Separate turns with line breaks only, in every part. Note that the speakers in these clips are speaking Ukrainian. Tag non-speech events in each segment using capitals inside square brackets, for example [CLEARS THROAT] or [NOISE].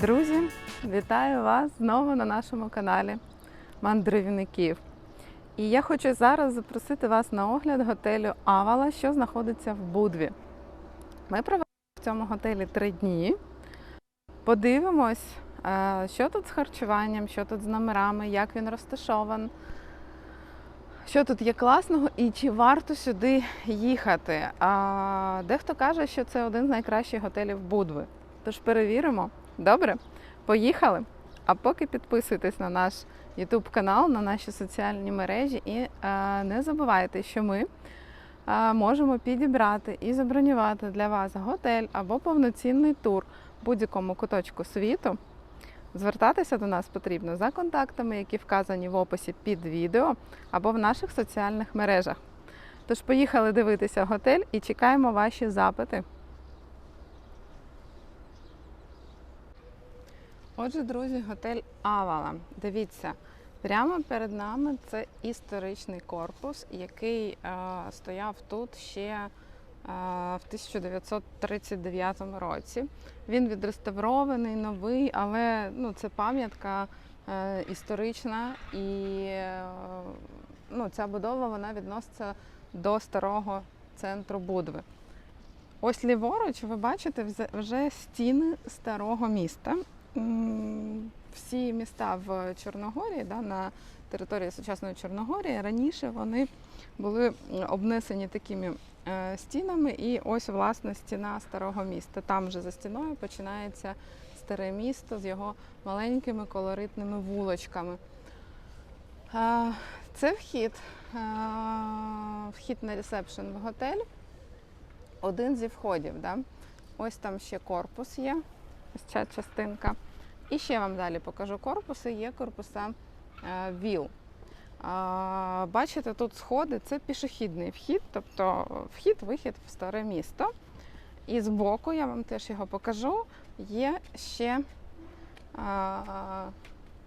Друзі, вітаю вас знову на нашому каналі Мандрівників. І я хочу зараз запросити вас на огляд готелю Авала, що знаходиться в Будві. Ми провели в цьому готелі три дні. Подивимось, е, що тут з харчуванням, що тут з номерами, як він розташований, що тут є класного і чи варто сюди їхати. Дехто каже, що це один з найкращих готелів Будви. Тож перевіримо. Добре, поїхали. А поки підписуйтесь на наш YouTube канал, на наші соціальні мережі і е, не забувайте, що ми е, можемо підібрати і забронювати для вас готель або повноцінний тур будь-якому куточку світу. Звертатися до нас потрібно за контактами, які вказані в описі під відео або в наших соціальних мережах. Тож поїхали дивитися готель і чекаємо ваші запити. Отже, друзі, готель Авала. Дивіться, прямо перед нами це історичний корпус, який е, стояв тут ще е, в 1939 році. Він відреставрований, новий, але ну, це пам'ятка е, історична і е, ну, ця будова вона відноситься до старого центру Будви. Ось ліворуч ви бачите вже стіни старого міста. Всі міста в Чорногорії, да, на території сучасної Чорногорії, раніше вони були обнесені такими е, стінами, і ось власне стіна старого міста. Там вже за стіною починається старе місто з його маленькими колоритними вулочками. Е, Це вхід, е, вхід на ресепшн в готель. Один зі входів. Да? Ось там ще корпус є, ось ця частинка. І ще вам далі покажу корпуси. Є корпуса е, ВІЛ. Бачите, тут сходи це пішохідний вхід, тобто вхід-вихід в старе місто. І збоку, я вам теж його покажу, є ще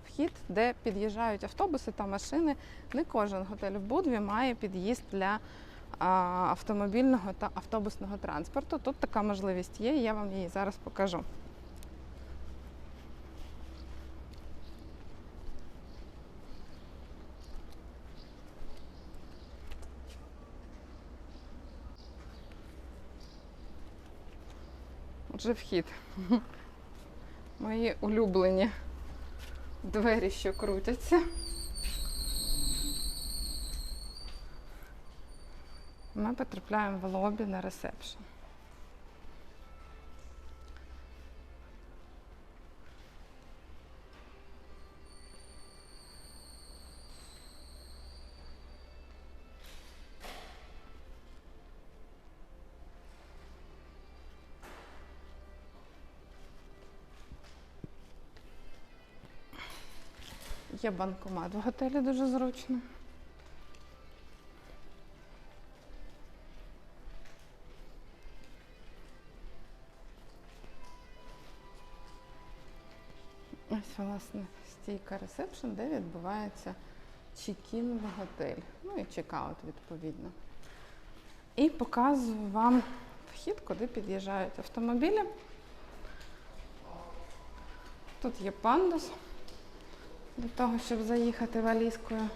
вхід, де під'їжджають автобуси та машини. Не кожен готель в Будві має під'їзд для автомобільного та автобусного транспорту. Тут така можливість є, я вам її зараз покажу. Отже, вхід. Мої улюблені двері, що крутяться. Ми потрапляємо в лобі на ресепшн. Є банкомат в готелі дуже зручно. Ось, власне, стійка ресепшн, де відбувається чекін в готель. Ну і чекаут, відповідно. І показую вам вхід, куди під'їжджають автомобілі. Тут є пандус для того, щоб заїхати валізкою.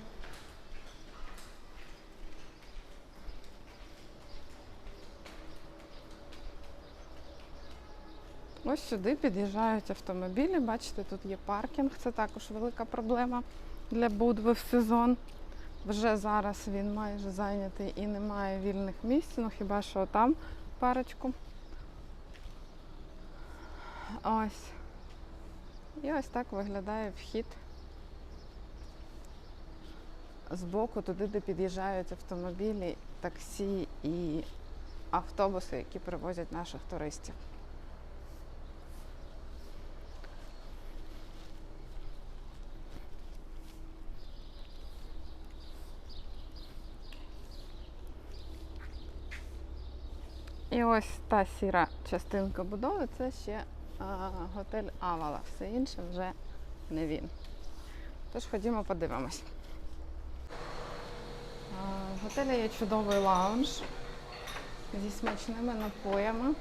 Ось сюди під'їжджають автомобілі. Бачите, тут є паркінг, це також велика проблема для Будви в сезон. Вже зараз він майже зайнятий і немає вільних місць, ну хіба що там парочку. Ось. І ось так виглядає вхід збоку, туди, де під'їжджають автомобілі, таксі і автобуси, які привозять наших туристів. І ось та сіра частинка будови це ще а, готель Авала. Все інше вже не він. Тож ходімо подивимось. В готелі є чудовий лаунж зі смачними напоями.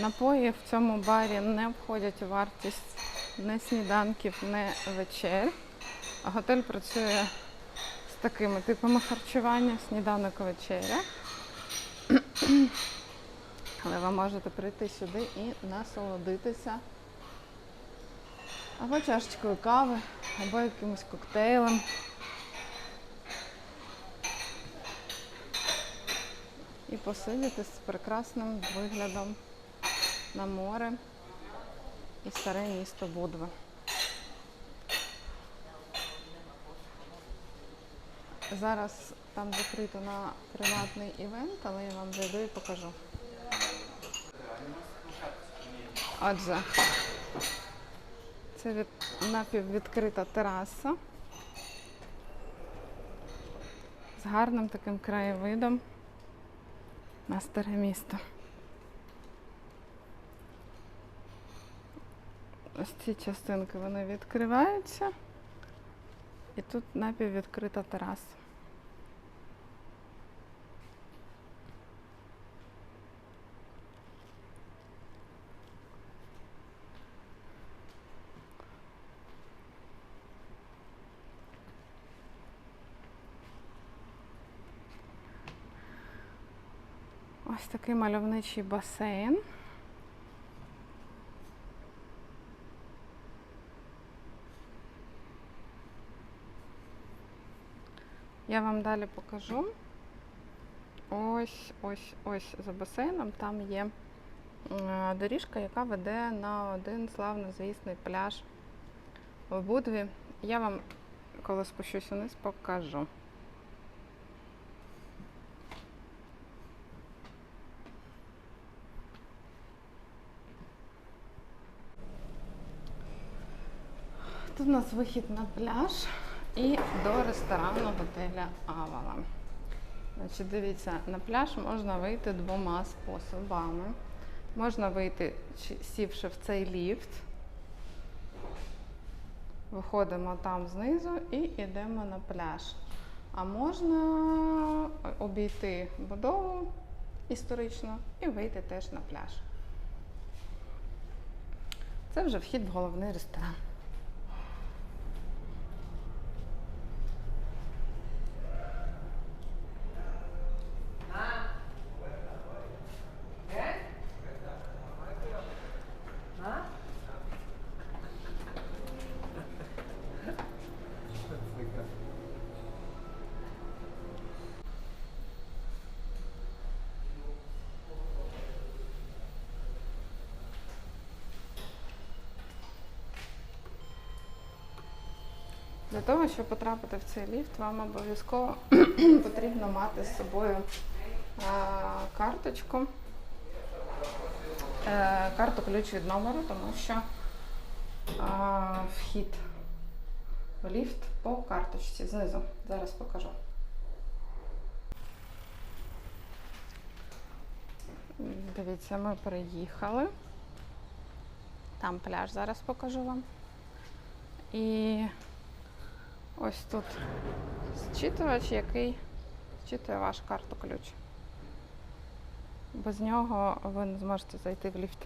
Напої в цьому барі не входять у вартість не сніданків, не вечер. Готель працює з такими типами харчування, сніданок вечеря. Але ви можете прийти сюди і насолодитися або чашечкою кави, або якимось коктейлем. І посидіти з прекрасним виглядом на море і старе місто Будва. Зараз там закрито на приватний івент, але я вам зайду і покажу. Отже, це від, напіввідкрита тераса з гарним таким краєвидом на старе місто. Ось ці частинки вони відкриваються. І тут напіввідкрита тераса. Ось такий мальовничий басейн. Я вам далі покажу. Ось, ось, ось за басейном там є доріжка, яка веде на один славнозвісний пляж в Будві. Я вам, коли спущусь вниз, покажу. Тут у нас вихід на пляж і до ресторану готеля Авала. Значить, дивіться, на пляж можна вийти двома способами. Можна вийти, сівши в цей ліфт. Виходимо там знизу і йдемо на пляж. А можна обійти будову історичну і вийти теж на пляж. Це вже вхід в головний ресторан. Для того, щоб потрапити в цей ліфт, вам обов'язково [CLEARS THROAT] потрібно мати з собою карточку, е, карту ключ від номеру, тому що вхід в ліфт по карточці знизу. Зараз покажу. Дивіться, ми приїхали. Там пляж зараз покажу вам. І ось тут зчитувач, який зчитує вашу карту ключ. Без нього ви не зможете зайти в ліфт.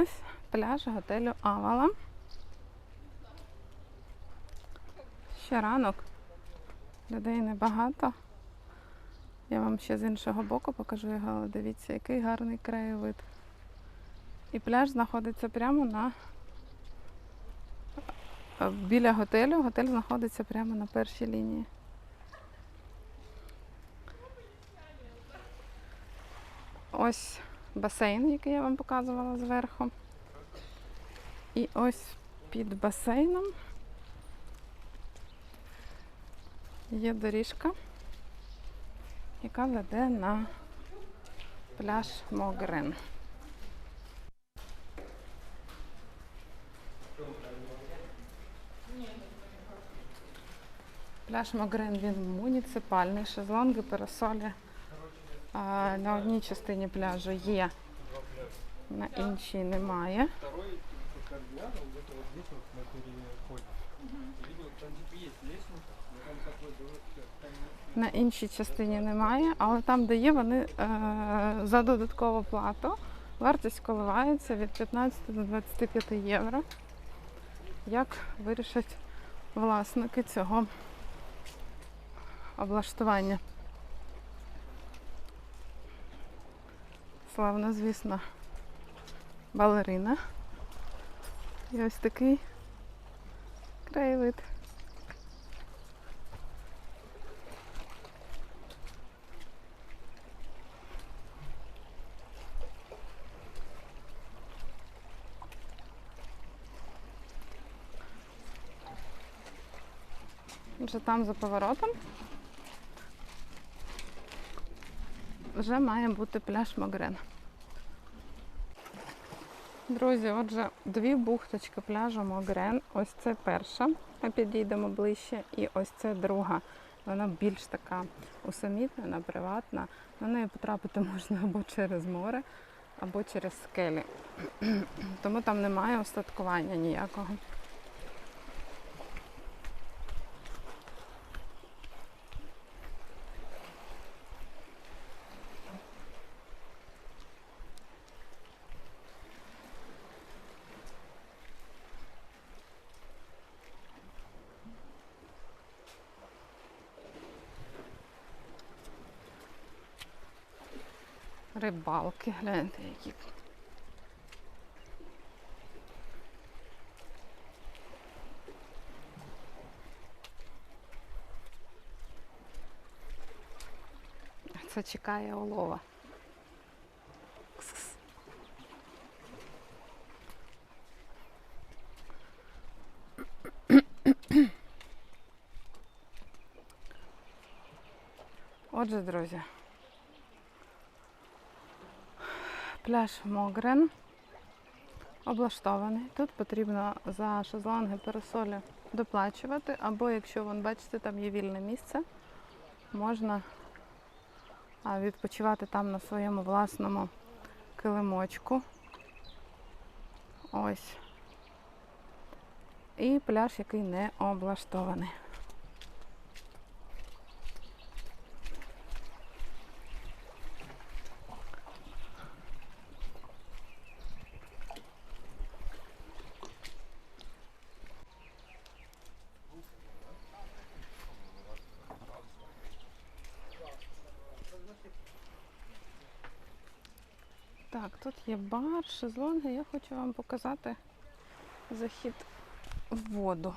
Ось пляж готелю Авала. Ще ранок. Людей небагато. Я вам ще з іншого боку покажу його, дивіться, який гарний краєвид. І пляж знаходиться прямо на біля готелю. Готель знаходиться прямо на першій лінії. Ось басейн, який я вам показувала зверху. І ось під басейном є доріжка, яка веде на пляж Могрен. Пляж Могрен він муніципальний, шезлонги, парасолі. А, на одній частині пляжу є, на іншій немає.
На
іншій частині немає, але там, де є, вони е, за додаткову плату. Вартість коливається від 15 до 25 євро. Як вирішать власники цього облаштування? Славно, звісно, балерина. І ось такий краєвид. Вже там за поворотом вже має бути пляж Могрен. Друзі, отже, дві бухточки пляжу Могрен. Ось це перша. Ми підійдемо ближче. І ось це друга. Вона більш така усамітнена, приватна. На неї потрапити можна [LAUGHS] або через море, або через скелі. [CLEARS THROAT] Тому там немає остаткування ніякого. Рибалки, гляньте, які. Це чекає олова. Кс-кс. Отже, друзі, пляж Могрен облаштований. Тут потрібно за шезлонги парасолі доплачувати, або якщо вон, бачите, там є вільне місце, можна відпочивати там на своєму власному килимочку. Ось. І пляж, який не облаштований. Так, тут є бар, шезлонги. Я хочу вам показати захід в воду.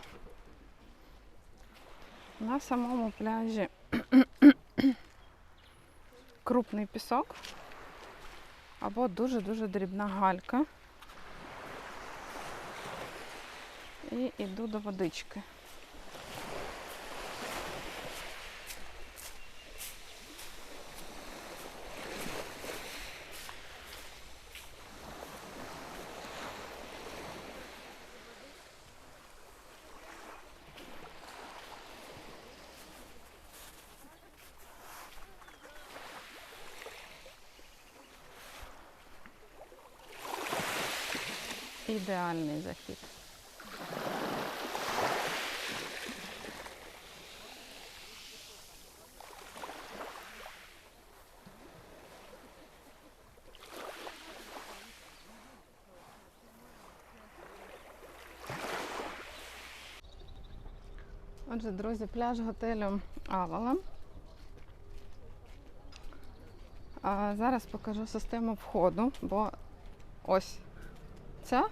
На самому пляжі [CLEARS THROAT] крупний пісок або дуже-дуже дрібна галька. І йду до водички. Ідеальний захід. Отже, друзі, пляж готелю Авала. А зараз покажу систему входу, бо ось ця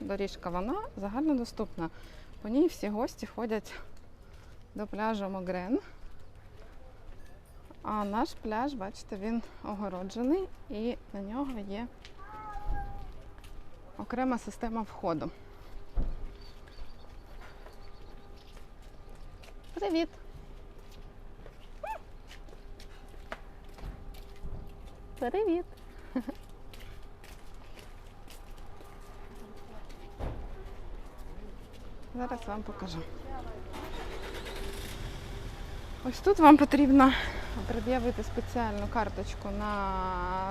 доріжка, вона загальнодоступна. По ній всі гості ходять до пляжу Могрен. А наш пляж, бачите, він огороджений і на нього є окрема система входу. Привіт! Привіт! Зараз вам покажу. Ось тут вам потрібно пред'явити спеціальну карточку на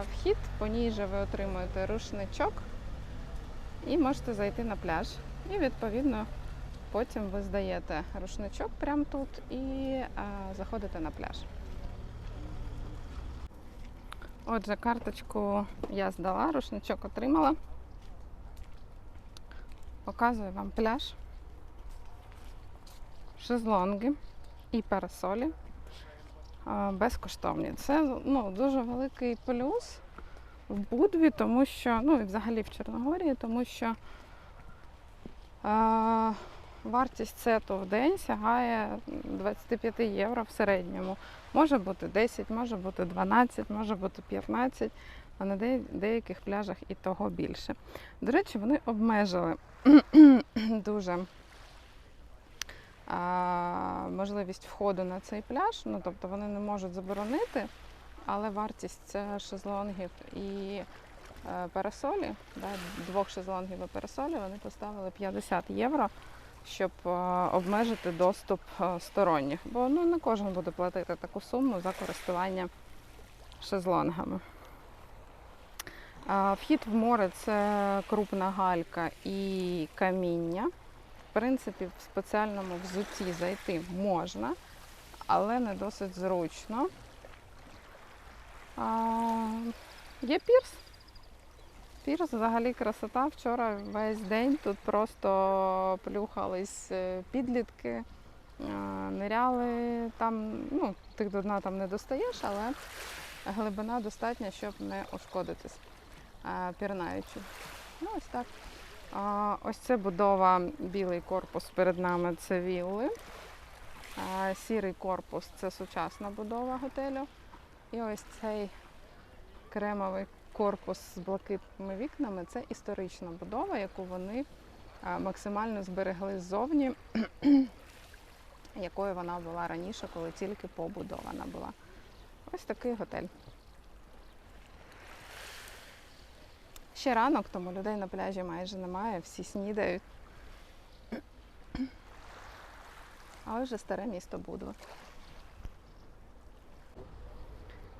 вхід. По ній же ви отримуєте рушничок і можете зайти на пляж. І відповідно потім ви здаєте рушничок прямо тут і а, заходите на пляж. Отже, карточку я здала, рушничок отримала. Показую вам пляж, шезлонги і парасолі безкоштовні. Це ну, дуже великий плюс в Будві, тому що, ну і взагалі в Чорногорії, тому що а, вартість сету в день сягає 25 євро в середньому. Може бути 10, може бути 12, може бути 15, а на деяких пляжах і того більше. До речі, вони обмежили [CLEARS THROAT] дуже можливість входу на цей пляж. Ну, тобто вони не можуть заборонити, але вартість е, шезлонгів і е, парасолі, да, двох шезлонгів і парасолі, вони поставили 50 євро, щоб е, обмежити доступ сторонніх. Бо ну, не кожен буде платити таку суму за користування шезлонгами. Вхід в море це крупна галька і каміння. В принципі, в спеціальному взутті зайти можна, але не досить зручно. А, є пірс. Пірс взагалі красота. Вчора весь день тут просто плюхались е, підлітки, е, ниряли там, ну, ти до дна там не достаєш, але глибина достатня, щоб не ушкодитись е, пірнаючи. Ну, ось так. Ось це будова, білий корпус перед нами це вілли. Сірий корпус це сучасна будова готелю. І ось цей кремовий корпус з блакитними вікнами це історична будова, яку вони максимально зберегли ззовні, [CLEARS THROAT] якою вона була раніше, коли тільки побудована була. Ось такий готель. Ще ранок, тому людей на пляжі майже немає, всі снідають. А вже старе місто Будва.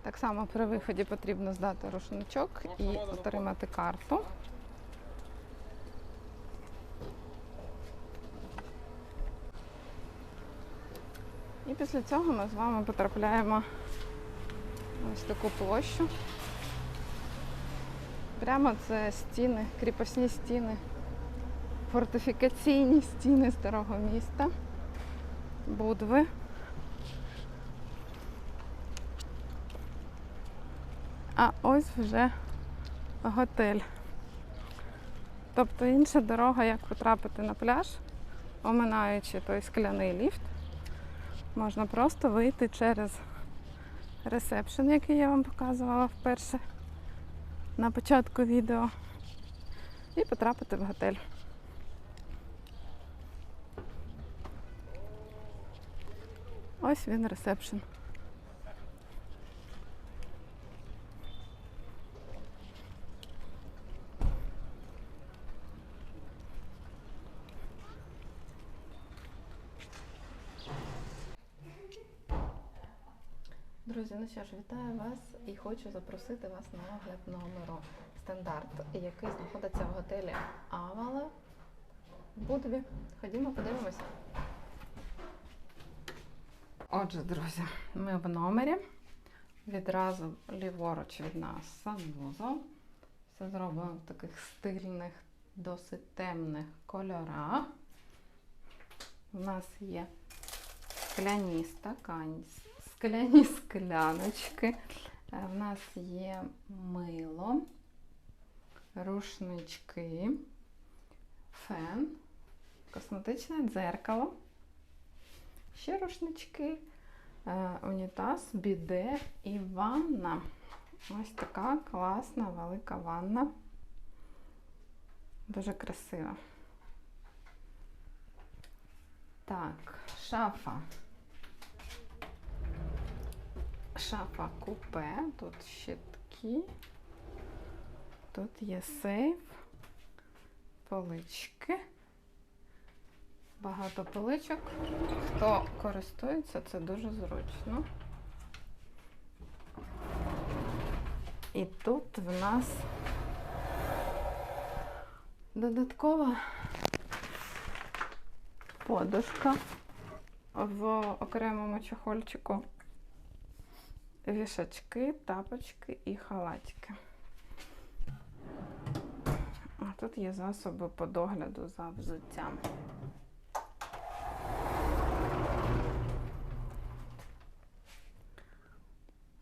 Так само при виході потрібно здати рушничок і отримати карту. І після цього ми з вами потрапляємо ось таку площу. Прямо це стіни, кріпосні стіни, фортифікаційні стіни старого міста. Будви. А ось вже готель. Тобто інша дорога, як потрапити на пляж, оминаючи той скляний ліфт, можна просто вийти через ресепшн, який я вам показувала вперше на початку відео, і потрапити в готель. Ось він ресепшн. Друзі, ну що ж, вітаю вас і хочу запросити вас на огляд номеру стандарт, який знаходиться в готелі Авала в Будві. Ходімо, подивимося. Отже, друзі, ми в номері. Відразу ліворуч від нас санвузол. Все зроблено в таких стильних, досить темних кольорах. У нас є скляні стакані, скляні скляночки. Е, В нас є мило, рушнички, фен, косметичне дзеркало, ще рушнички, е, унітаз, біде і ванна. Ось така класна велика ванна. Дуже красива. Так, шафа. Шафа купе, тут щитки, тут є сейф, полички, Багато поличок. Хто користується, це дуже зручно. І тут в нас додаткова подушка в окремому чохольчику, вішачки, тапочки і халатики. А тут є засоби по догляду за взуттям.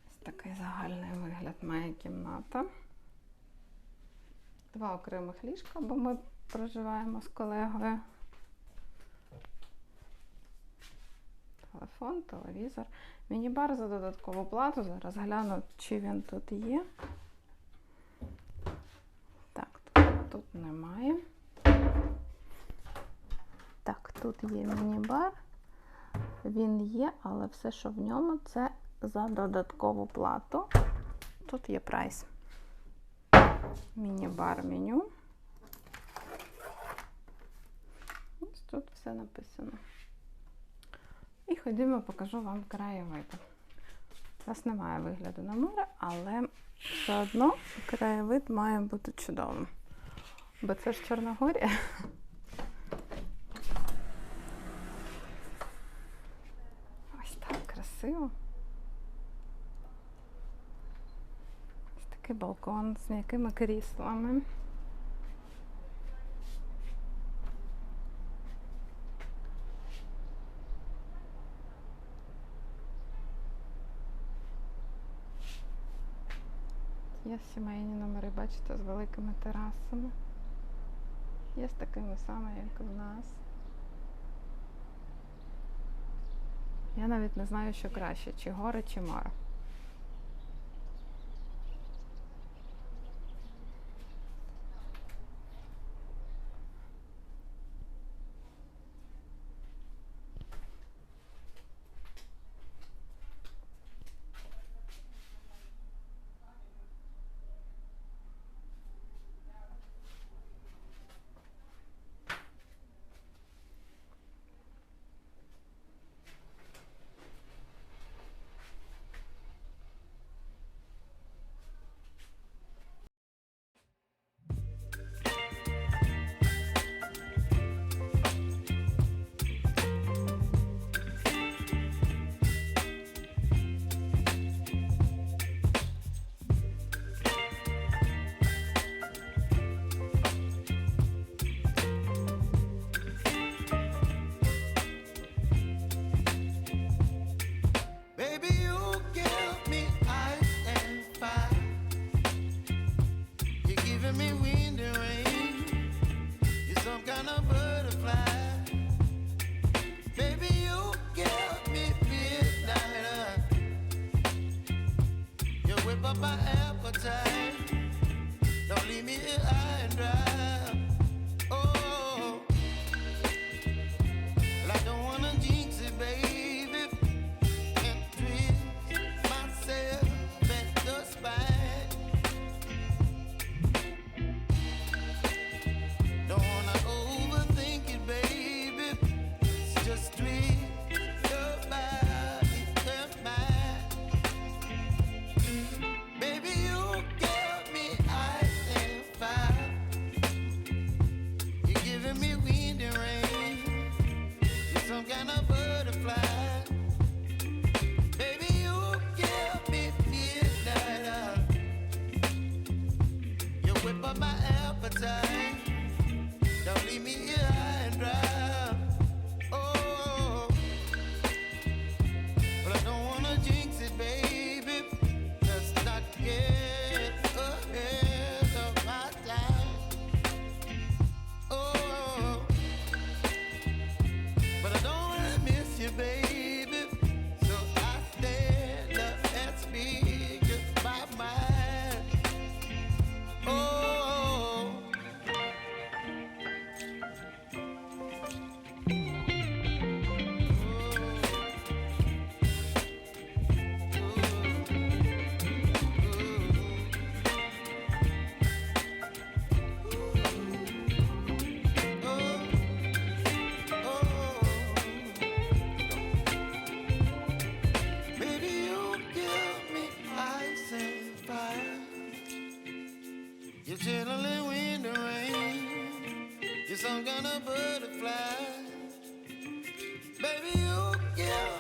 Ось такий загальний вигляд має кімната. Два окремих ліжка, бо ми проживаємо з колегою. Телефон, телевізор. Міні-бар за додаткову плату. Зараз гляну, чи він тут є. Так, тут, тут немає. Так, тут є міні-бар. Він є, але все, що в ньому, це за додаткову плату. Тут є прайс. Міні-бар меню. Ось тут все написано. І ходімо, покажу вам краєвиди. У нас немає вигляду на море, але все одно краєвид має бути чудовим. Бо це ж Чорногорія. Ось так красиво. Ось такий балкон з м'якими кріслами. Сімейні номери, бачите, з великими терасами. Є з такими самими, як в нас. Я навіть не знаю, що краще, чи гори, чи море.
Yeah.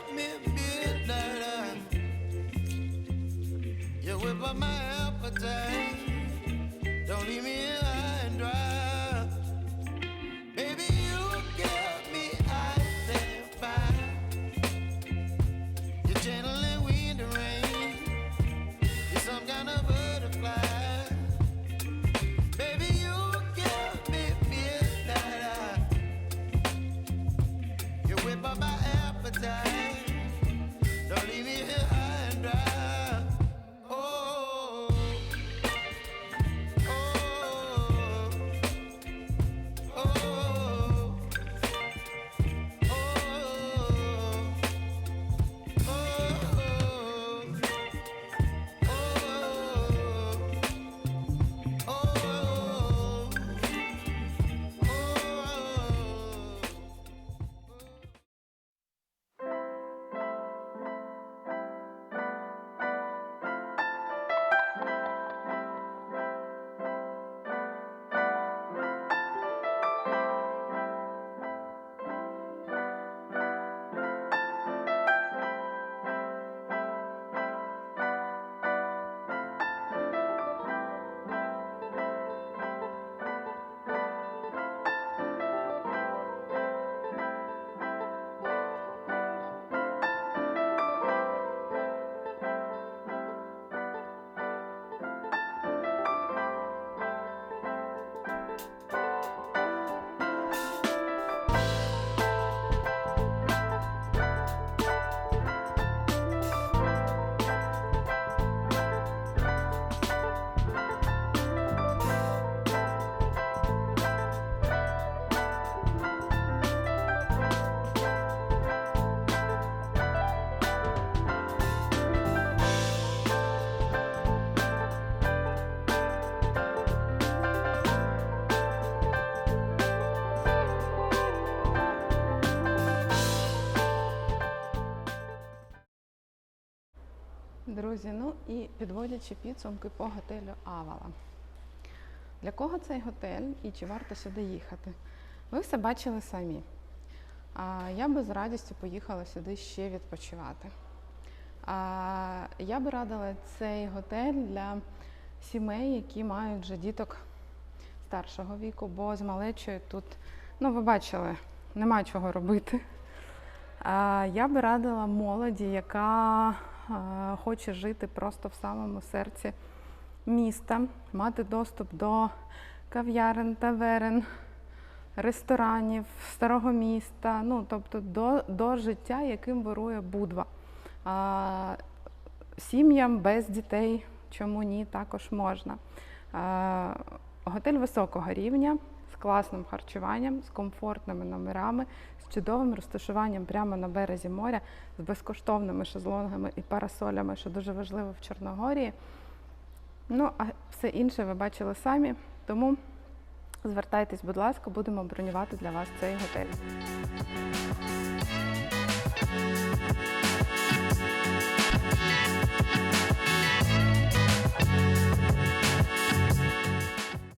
Друзі, ну і підводячи підсумки по готелю Авала. Для кого цей готель і чи варто сюди їхати? Ви все бачили самі. А, я би з радістю поїхала сюди ще відпочивати. А, я би радила цей готель для сімей, які мають вже діток старшого віку, бо з малечою тут, ну ви бачили, нема чого робити. Я би радила молоді, яка хоче жити просто в самому серці міста, мати доступ до кав'ярен, таверен, ресторанів, старого міста, ну тобто до, до життя, яким вирує Будва. А, Сім'ям без дітей, чому ні, також можна. А, Готель високого рівня з класним харчуванням, з комфортними номерами, чудовим розташуванням прямо на березі моря, з безкоштовними шезлонгами і парасолями, що дуже важливо в Чорногорії. Ну, а все інше ви бачили самі. Тому звертайтесь, будь ласка, будемо бронювати для вас цей готель.